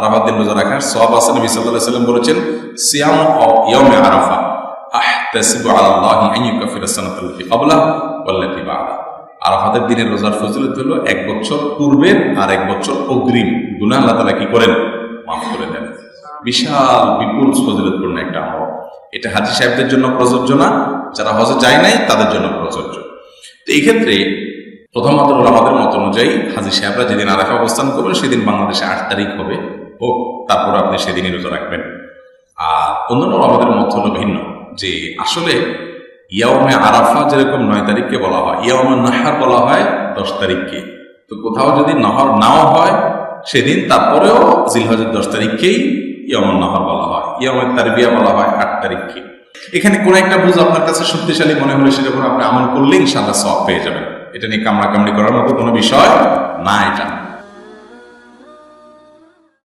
আরাফাত দিন রোজা রাখার সব আছে নবী আলাইহি সাল্লাম বলেছেন, সিয়াম ইয়াউমে আরাফা, আহতাসিবু আলা আল্লাহি আন ইউকাফিরা সানাতাল্লাতি ক্বাবলা ওয়াল্লাতি বা'দা আরাফাতের দিনের রোজার ফজিলত হলো এক বছর পূর্বের আর এক বছর অগ্রিম। গুনাহ আল্লাহ তাআলা কি করেন? মাফ করে দেন। বিশাল, বিপুল ফজিলতপূর্ণ একটা আমল। এটা হাজি সাহেবদের জন্য প্রযোজ্য না, যারা হজে যায় নাই, তাদের জন্য প্রযোজ্য। তো এই ক্ষেত্রে প্রথমত আমাদের মত অনুযায়ী হাজি সাহেবরা যেদিন আরাফা অবস্থান করবেন, সেদিন বাংলাদেশে আট তারিখ হবে। ও তারপর আপনি সেদিনই রোজা রাখবেন। আর অন্যান্য আমাদের মত হলো ভিন্ন, যে আসলে ইয়াউমে আরাফা যেরকম নয় তারিখকে বলা হয়, ইয়াউমে নাহার বলা হয় দশ তারিখকে। তো কোথাও যদি নহর নাও হয়, সেদিন তারপরেও জিলহজের দশ তারিখকেই ইয়ামুন নাহর বলা হয় ইয়ামের তারবিয়া বলা হয় আট তারিখকে। এখানে কোন একটা বুঝ আপনার কাছে শক্তিশালী মনে হলে সেটা আপনি আমল করলে ইনশাল্লাহ সব পেয়ে যাবেন। এটা নিয়ে কামড়া কামড়ি করার মতো কোনো বিষয় না এটা